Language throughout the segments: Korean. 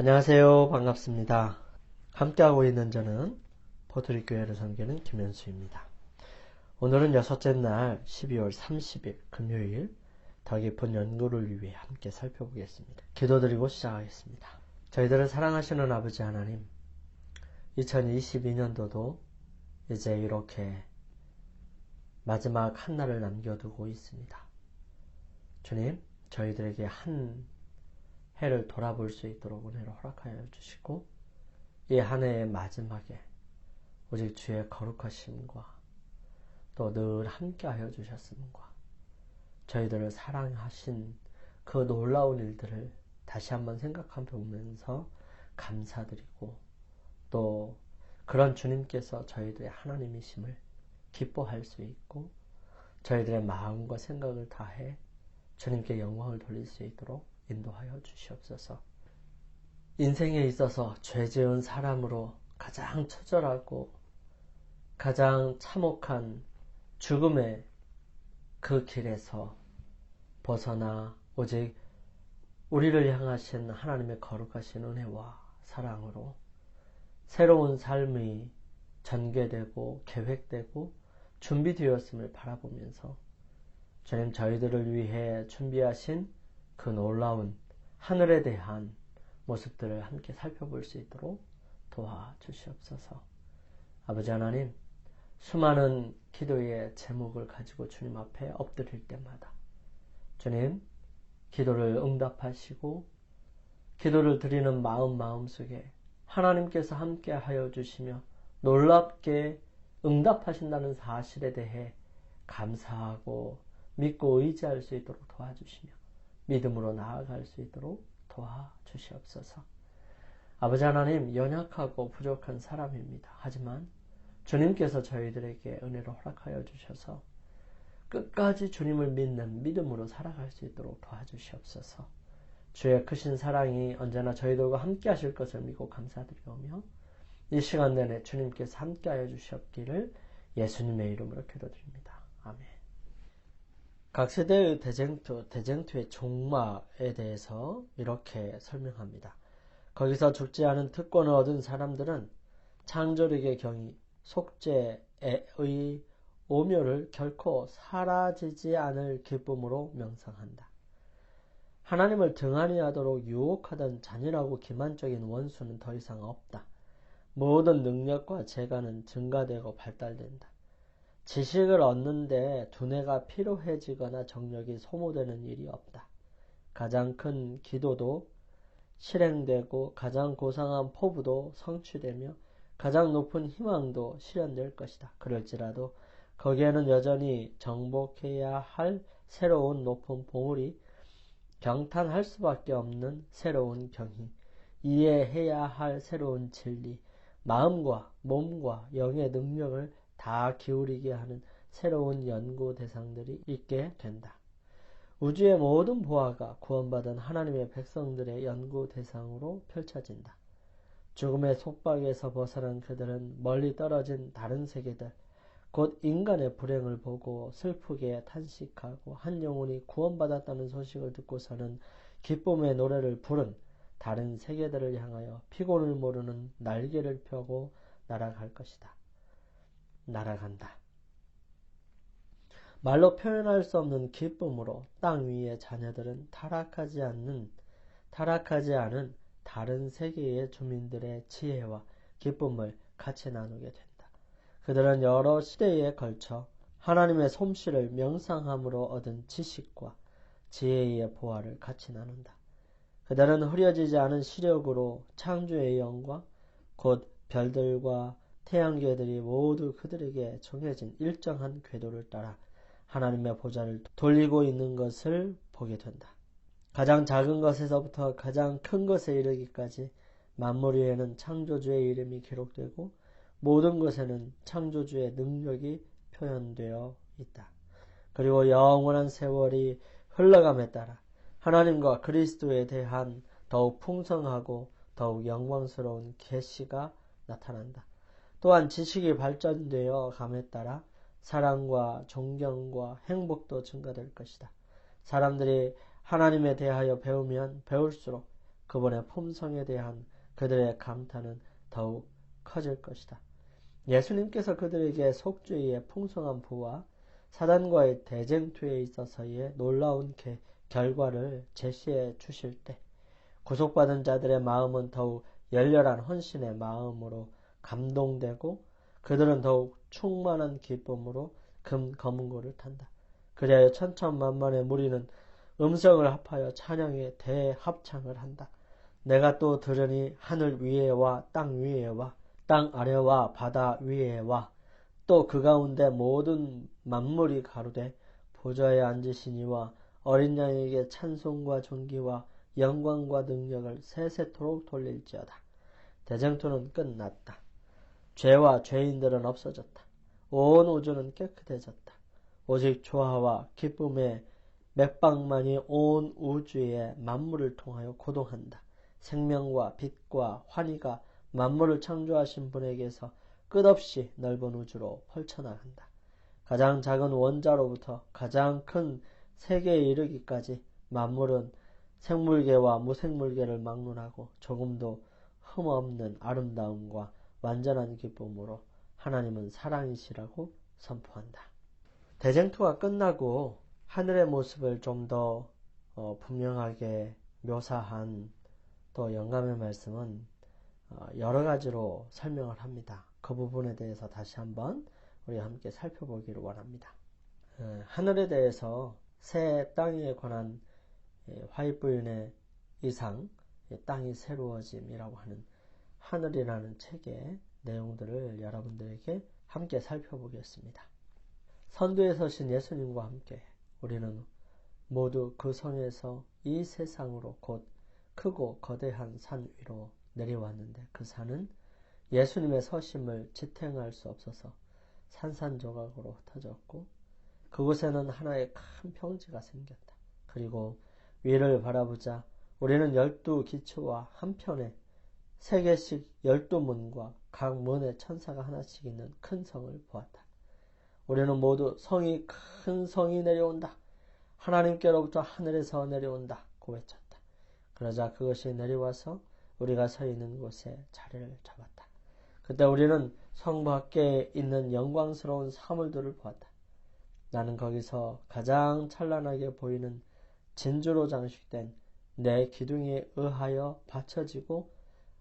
안녕하세요. 반갑습니다. 함께하고 있는 저는 포트리 교회를 섬기는 김현수입니다. 오늘은 여섯째 날 12월 30일 금요일 더 깊은 연구를 위해 함께 살펴보겠습니다. 기도드리고 시작하겠습니다. 저희들을 사랑하시는 아버지 하나님, 2022년도도 이제 이렇게 마지막 한 날을 남겨두고 있습니다. 주님, 저희들에게 한 해를 돌아볼 수 있도록 은혜를 허락하여 주시고 이 한 해의 마지막에 오직 주의 거룩하심과 또 늘 함께하여 주셨음과 저희들을 사랑하신 그 놀라운 일들을 다시 한번 생각해 보면서 감사드리고 또 그런 주님께서 저희들의 하나님이심을 기뻐할 수 있고 저희들의 마음과 생각을 다해 주님께 영광을 돌릴 수 있도록 인도하여 주시옵소서. 인생에 있어서 죄 지은 사람으로 가장 처절하고 가장 참혹한 죽음의 그 길에서 벗어나 오직 우리를 향하신 하나님의 거룩하신 은혜와 사랑으로 새로운 삶이 전개되고 계획되고 준비되었음을 바라보면서 주님 저희들을 위해 준비하신 그 놀라운 하늘에 대한 모습들을 함께 살펴볼 수 있도록 도와주시옵소서. 아버지 하나님, 수많은 기도의 제목을 가지고 주님 앞에 엎드릴 때마다 주님, 기도를 응답하시고 기도를 드리는 마음 마음속에 하나님께서 함께 하여 주시며 놀랍게 응답하신다는 사실에 대해 감사하고 믿고 의지할 수 있도록 도와주시며 믿음으로 나아갈 수 있도록 도와주시옵소서. 아버지 하나님, 연약하고 부족한 사람입니다. 하지만 주님께서 저희들에게 은혜를 허락하여 주셔서 끝까지 주님을 믿는 믿음으로 살아갈 수 있도록 도와주시옵소서. 주의 크신 사랑이 언제나 저희들과 함께 하실 것을 믿고 감사드리오며 이 시간 내내 주님께서 함께 하여 주시옵기를 예수님의 이름으로 기도드립니다. 아멘. 각 세대의 대쟁투, 대쟁투의 종막에 대해서 이렇게 설명합니다. 거기서 죽지 않은 특권을 얻은 사람들은 창조력의 경이 속죄의 오묘를 결코 사라지지 않을 기쁨으로 명상한다. 하나님을 등한히 하도록 유혹하던 잔인하고 기만적인 원수는 더 이상 없다. 모든 능력과 재간은 증가되고 발달된다. 지식을 얻는데 두뇌가 피로해지거나 정력이 소모되는 일이 없다. 가장 큰 기도도 실행되고 가장 고상한 포부도 성취되며 가장 높은 희망도 실현될 것이다. 그럴지라도 거기에는 여전히 정복해야 할 새로운 높은 보물이 경탄할 수밖에 없는 새로운 경희, 이해해야 할 새로운 진리, 마음과 몸과 영의 능력을 다 기울이게 하는 새로운 연구 대상들이 있게 된다. 우주의 모든 보화가 구원받은 하나님의 백성들의 연구 대상으로 펼쳐진다. 죽음의 속박에서 벗어난 그들은 멀리 떨어진 다른 세계들, 곧 인간의 불행을 보고 슬프게 탄식하고 한 영혼이 구원받았다는 소식을 듣고서는 기쁨의 노래를 부른 다른 세계들을 향하여 피곤을 모르는 날개를 펴고 날아갈 것이다. 날아간다. 말로 표현할 수 없는 기쁨으로 땅 위의 자녀들은 타락하지 않는 타락하지 않은 다른 세계의 주민들의 지혜와 기쁨을 같이 나누게 된다. 그들은 여러 시대에 걸쳐 하나님의 솜씨를 명상함으로 얻은 지식과 지혜의 보화를 같이 나눈다. 그들은 흐려지지 않은 시력으로 창조의 영과 곧 별들과 태양계들이 모두 그들에게 정해진 일정한 궤도를 따라 하나님의 보좌를 돌리고 있는 것을 보게 된다. 가장 작은 것에서부터 가장 큰 것에 이르기까지 만물 위에는 창조주의 이름이 기록되고 모든 것에는 창조주의 능력이 표현되어 있다. 그리고 영원한 세월이 흘러감에 따라 하나님과 그리스도에 대한 더욱 풍성하고 더욱 영광스러운 계시가 나타난다. 또한 지식이 발전되어 감에 따라 사랑과 존경과 행복도 증가될 것이다. 사람들이 하나님에 대하여 배우면 배울수록 그분의 품성에 대한 그들의 감탄은 더욱 커질 것이다. 예수님께서 그들에게 속죄의 풍성한 부와 사단과의 대쟁투에 있어서의 놀라운 결과를 제시해 주실 때 구속받은 자들의 마음은 더욱 열렬한 헌신의 마음으로 감동되고 그들은 더욱 충만한 기쁨으로 금 검은고를 탄다. 그리하여 천천만만의 무리는 음성을 합하여 찬양의 대합창을 한다. 내가 또 들으니 하늘 위에와 땅 위에와 땅 아래와 바다 위에와 또 그 가운데 모든 만물이 가로되 보좌에 앉으시니와 어린 양에게 찬송과 존귀와 영광과 능력을 세세토록 돌릴지어다. 대쟁투는 끝났다. 죄와 죄인들은 없어졌다. 온 우주는 깨끗해졌다. 오직 조화와 기쁨의 맥박만이 온 우주의 만물을 통하여 고동한다. 생명과 빛과 환희가 만물을 창조하신 분에게서 끝없이 넓은 우주로 펼쳐나간다. 가장 작은 원자로부터 가장 큰 세계에 이르기까지 만물은 생물계와 무생물계를 막론하고 조금도 흠없는 아름다움과 완전한 기쁨으로 하나님은 사랑이시라고 선포한다. 대쟁투가 끝나고 하늘의 모습을 좀더 어, 분명하게 묘사한 또 영감의 말씀은 어, 여러 가지로 설명을 합니다. 그 부분에 대해서 다시 한번 우리 함께 살펴보기를 원합니다. 어, 하늘에 대해서 새 땅에 관한 예, 화이부인의 이상 땅이 새로워짐이라고 하는 하늘이라는 책의 내용들을 여러분들에게 함께 살펴보겠습니다. 선두에 서신 예수님과 함께 우리는 모두 그 성에서 이 세상으로 곧 크고 거대한 산 위로 내려왔는데 그 산은 예수님의 서심을 지탱할 수 없어서 산산조각으로 흩어졌고 그곳에는 하나의 큰 평지가 생겼다. 그리고 위를 바라보자 우리는 열두 기초와 한편에 세 개씩 열두 문과 각 문에 천사가 하나씩 있는 큰 성을 보았다. 우리는 모두 성이 큰 성이 내려온다. 하나님께로부터 하늘에서 내려온다. 고 외쳤다. 그러자 그것이 내려와서 우리가 서 있는 곳에 자리를 잡았다. 그때 우리는 성 밖에 있는 영광스러운 사물들을 보았다. 나는 거기서 가장 찬란하게 보이는 진주로 장식된 내 기둥에 의하여 받쳐지고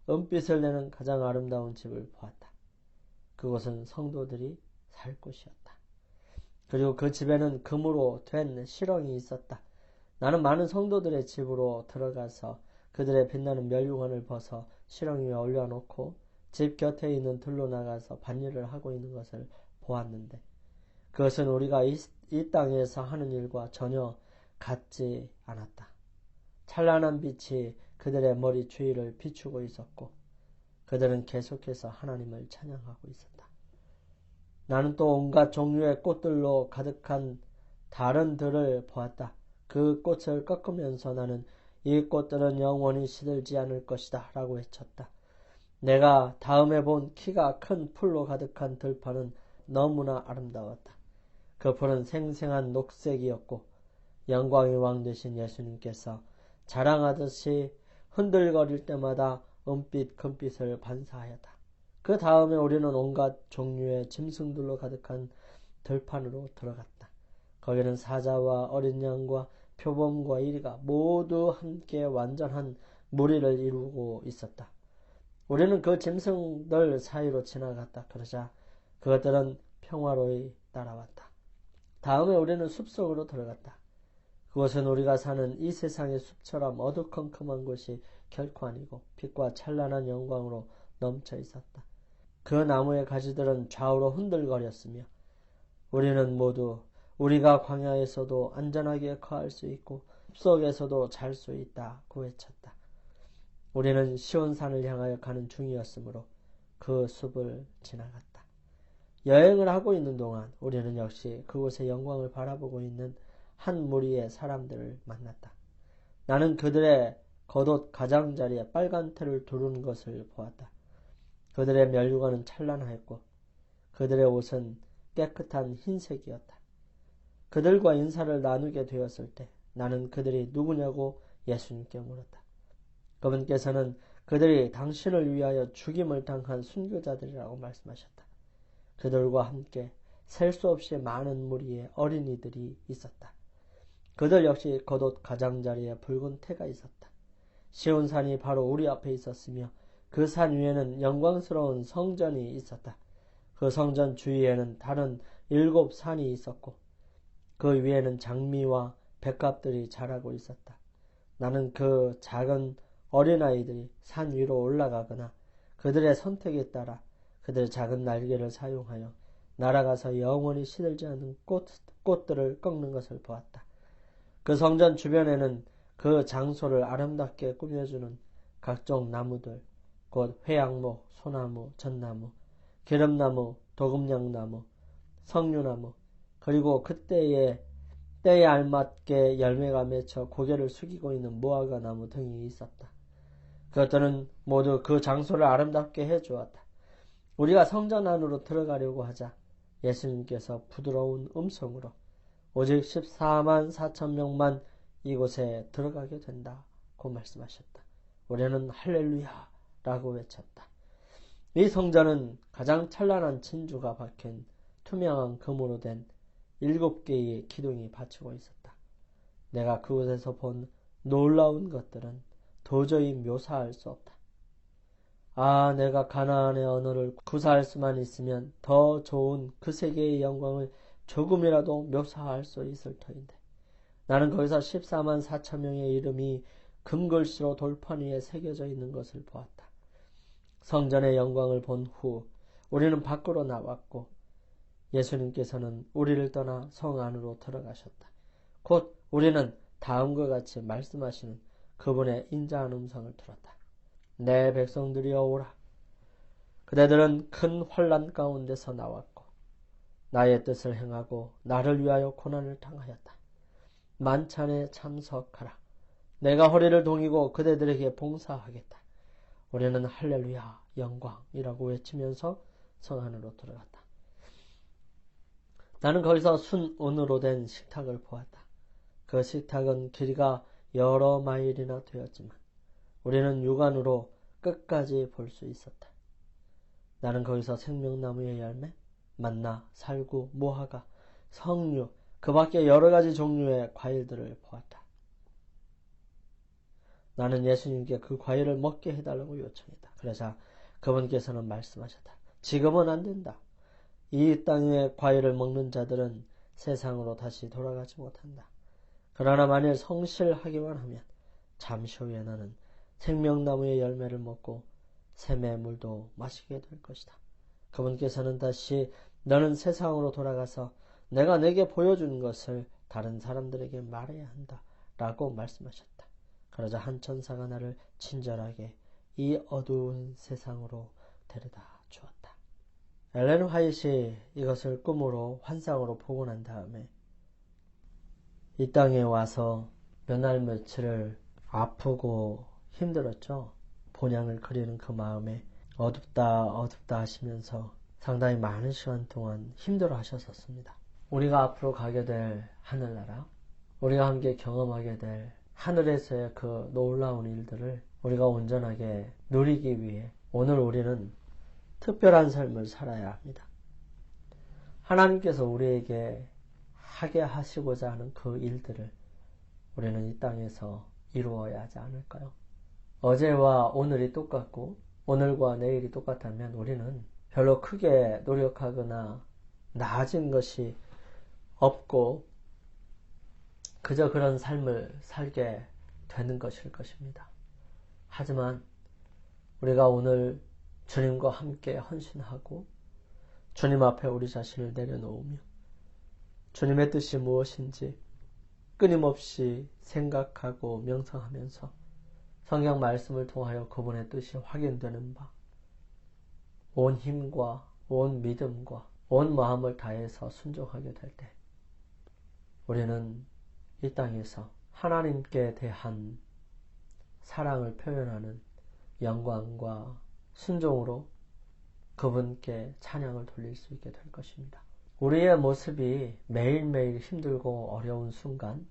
은빛을 내는 가장 아름다운 집을 보았다. 그곳은 성도들이 살 곳이었다. 그리고 그 집에는 금으로 된 실엉이 있었다. 나는 많은 성도들의 집으로 들어가서 그들의 빛나는 멸류관을 벗어 실엉이 위에 올려놓고 집 곁에 있는 들로 나가서 반일을 하고 있는 것을 보았는데 그것은 우리가 이, 이 땅에서 하는 일과 전혀 같지 않았다. 찬란한 빛이 그들의 머리 주위를 비추고 있었고 그들은 계속해서 하나님을 찬양하고 있었다. 나는 또 온갖 종류의 꽃들로 가득한 다른 들을 보았다. 그 꽃을 꺾으면서 나는 이 꽃들은 영원히 시들지 않을 것이다 라고 외쳤다. 내가 다음에 본 키가 큰 풀로 가득한 들판은 너무나 아름다웠다. 그 풀은 생생한 녹색이었고 영광의 왕 되신 예수님께서 자랑하듯이 흔들거릴 때마다 은빛, 금빛을 반사하였다. 그 다음에 우리는 온갖 종류의 짐승들로 가득한 들판으로 들어갔다. 거기는 사자와 어린 양과 표범과 이리가 모두 함께 완전한 무리를 이루고 있었다. 우리는 그 짐승들 사이로 지나갔다. 그러자 그것들은 평화로이 따라왔다. 다음에 우리는 숲속으로 들어갔다. 그것은 우리가 사는 이 세상의 숲처럼 어두컴컴한 곳이 결코 아니고 빛과 찬란한 영광으로 넘쳐 있었다. 그 나무의 가지들은 좌우로 흔들거렸으며 우리는 모두 우리가 광야에서도 안전하게 거할 수 있고 숲속에서도 잘 수 있다 고 외쳤다. 우리는 시온산을 향하여 가는 중이었으므로 그 숲을 지나갔다. 여행을 하고 있는 동안 우리는 역시 그곳의 영광을 바라보고 있는 한 무리의 사람들을 만났다. 나는 그들의 겉옷 가장자리에 빨간 테를 두른 것을 보았다. 그들의 멸류관은 찬란하였고 그들의 옷은 깨끗한 흰색이었다. 그들과 인사를 나누게 되었을 때 나는 그들이 누구냐고 예수님께 물었다. 그분께서는 그들이 당신을 위하여 죽임을 당한 순교자들이라고 말씀하셨다. 그들과 함께 셀 수 없이 많은 무리의 어린이들이 있었다. 그들 역시 겉옷 가장자리에 붉은 태가 있었다. 시온산이 바로 우리 앞에 있었으며 그 산 위에는 영광스러운 성전이 있었다. 그 성전 주위에는 다른 일곱 산이 있었고 그 위에는 장미와 백합들이 자라고 있었다. 나는 그 작은 어린아이들이 산 위로 올라가거나 그들의 선택에 따라 그들의 작은 날개를 사용하여 날아가서 영원히 시들지 않는 꽃, 꽃들을 꺾는 것을 보았다. 그 성전 주변에는 그 장소를 아름답게 꾸며주는 각종 나무들, 곧 회양목, 소나무, 전나무, 기름나무, 도금냥나무, 석류나무, 그리고 그때의 때에 알맞게 열매가 맺혀 고개를 숙이고 있는 무화과 나무 등이 있었다. 그것들은 모두 그 장소를 아름답게 해 주었다. 우리가 성전 안으로 들어가려고 하자 예수님께서 부드러운 음성으로 오직 14만 4천 명만 이곳에 들어가게 된다 고 말씀하셨다. 우리는 할렐루야 라고 외쳤다. 이 성전은 가장 찬란한 진주가 박힌 투명한 금으로 된 일곱 개의 기둥이 받치고 있었다. 내가 그곳에서 본 놀라운 것들은 도저히 묘사할 수 없다. 아, 내가 가나안의 언어를 구사할 수만 있으면 더 좋은 그 세계의 영광을 조금이라도 묘사할 수 있을 터인데. 나는 거기서 14만 4천 명의 이름이 금글씨로 돌판 위에 새겨져 있는 것을 보았다. 성전의 영광을 본 후 우리는 밖으로 나왔고 예수님께서는 우리를 떠나 성 안으로 들어가셨다. 곧 우리는 다음과 같이 말씀하시는 그분의 인자한 음성을 들었다. 내 백성들이여 오라. 그대들은 큰 환란 가운데서 나왔고 나의 뜻을 행하고 나를 위하여 고난을 당하였다. 만찬에 참석하라. 내가 허리를 동이고 그대들에게 봉사하겠다. 우리는 할렐루야 영광이라고 외치면서 성 안으로 들어갔다. 나는 거기서 순운으로 된 식탁을 보았다. 그 식탁은 길이가 여러 마일이나 되었지만 우리는 육안으로 끝까지 볼 수 있었다. 나는 거기서 생명나무의 열매, 만나, 살구, 무화과, 석류, 그 밖에 여러 가지 종류의 과일들을 보았다. 나는 예수님께 그 과일을 먹게 해달라고 요청했다. 그러자 그분께서는 말씀하셨다. 지금은 안 된다. 이 땅의 과일을 먹는 자들은 세상으로 다시 돌아가지 못한다. 그러나 만일 성실하기만 하면 잠시 후에 나는 생명나무의 열매를 먹고 샘의 물도 마시게 될 것이다. 그분께서는 다시 너는 세상으로 돌아가서 내가 내게 보여준 것을 다른 사람들에게 말해야 한다. 라고 말씀하셨다. 그러자 한 천사가 나를 친절하게 이 어두운 세상으로 데려다 주었다. 엘렌 화이트이 이것을 꿈으로 환상으로 보고 난 다음에 이 땅에 와서 몇 날 며칠을 아프고 힘들었죠. 본향을 그리는 그 마음에 어둡다 어둡다 하시면서 상당히 많은 시간 동안 힘들어 하셨었습니다. 우리가 앞으로 가게 될 하늘나라, 우리가 함께 경험하게 될 하늘에서의 그 놀라운 일들을 우리가 온전하게 누리기 위해 오늘 우리는 특별한 삶을 살아야 합니다. 하나님께서 우리에게 하게 하시고자 하는 그 일들을 우리는 이 땅에서 이루어야 하지 않을까요? 어제와 오늘이 똑같고 오늘과 내일이 똑같다면 우리는 별로 크게 노력하거나 나아진 것이 없고 그저 그런 삶을 살게 되는 것일 것입니다. 하지만 우리가 오늘 주님과 함께 헌신하고 주님 앞에 우리 자신을 내려놓으며 주님의 뜻이 무엇인지 끊임없이 생각하고 명상하면서 성경 말씀을 통하여 그분의 뜻이 확인되는 바, 온 힘과 온 믿음과 온 마음을 다해서 순종하게 될 때, 우리는 이 땅에서 하나님께 대한 사랑을 표현하는 영광과 순종으로 그분께 찬양을 돌릴 수 있게 될 것입니다. 우리의 모습이 매일매일 힘들고 어려운 순간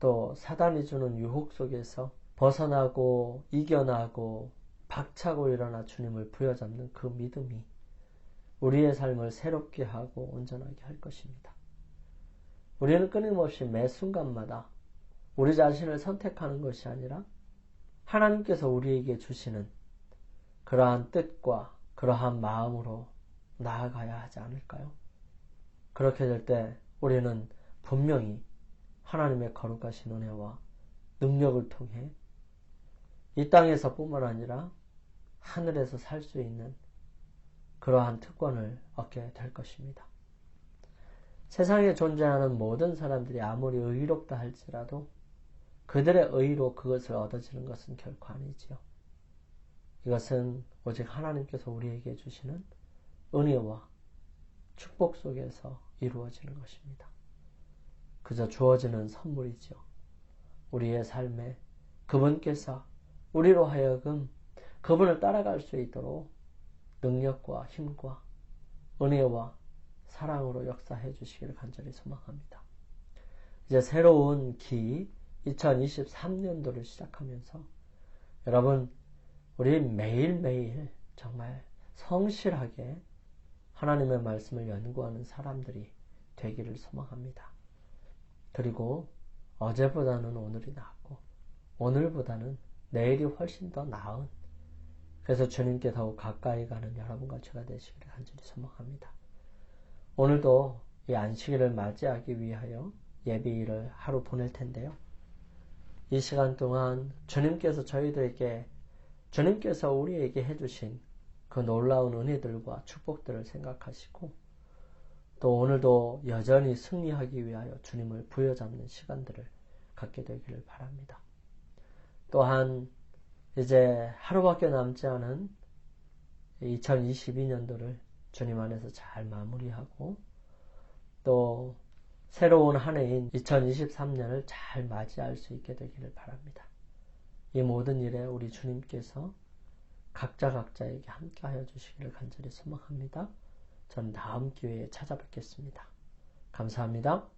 또 사단이 주는 유혹 속에서 벗어나고 이겨나고 박차고 일어나 주님을 부여잡는 그 믿음이 우리의 삶을 새롭게 하고 온전하게 할 것입니다. 우리는 끊임없이 매 순간마다 우리 자신을 선택하는 것이 아니라 하나님께서 우리에게 주시는 그러한 뜻과 그러한 마음으로 나아가야 하지 않을까요? 그렇게 될 때 우리는 분명히 하나님의 거룩하신 은혜와 능력을 통해 이 땅에서 뿐만 아니라 하늘에서 살 수 있는 그러한 특권을 얻게 될 것입니다. 세상에 존재하는 모든 사람들이 아무리 의롭다 할지라도 그들의 의로 그것을 얻어지는 것은 결코 아니지요. 이것은 오직 하나님께서 우리에게 주시는 은혜와 축복 속에서 이루어지는 것입니다. 그저 주어지는 선물이지요. 우리의 삶에 그분께서 우리로 하여금 그분을 따라갈 수 있도록 능력과 힘과 은혜와 사랑으로 역사해 주시기를 간절히 소망합니다. 이제 새로운 기 2023년도를 시작하면서 여러분 우리 매일매일 정말 성실하게 하나님의 말씀을 연구하는 사람들이 되기를 소망합니다. 그리고 어제보다는 오늘이 낫고 오늘보다는 내일이 훨씬 더 나은 그래서 주님께 더욱 가까이 가는 여러분과 제가 되시기를 간절히 소망합니다. 오늘도 이 안식일을 맞이하기 위하여 예비일을 하루 보낼 텐데요. 이 시간 동안 주님께서 저희들에게 주님께서 우리에게 해주신 그 놀라운 은혜들과 축복들을 생각하시고 또 오늘도 여전히 승리하기 위하여 주님을 부여잡는 시간들을 갖게 되기를 바랍니다. 또한 이제 하루밖에 남지 않은 2022년도를 주님 안에서 잘 마무리하고 또 새로운 한 해인 2023년을 잘 맞이할 수 있게 되기를 바랍니다. 이 모든 일에 우리 주님께서 각자 각자에게 함께하여 주시기를 간절히 소망합니다. 전 다음 기회에 찾아뵙겠습니다. 감사합니다.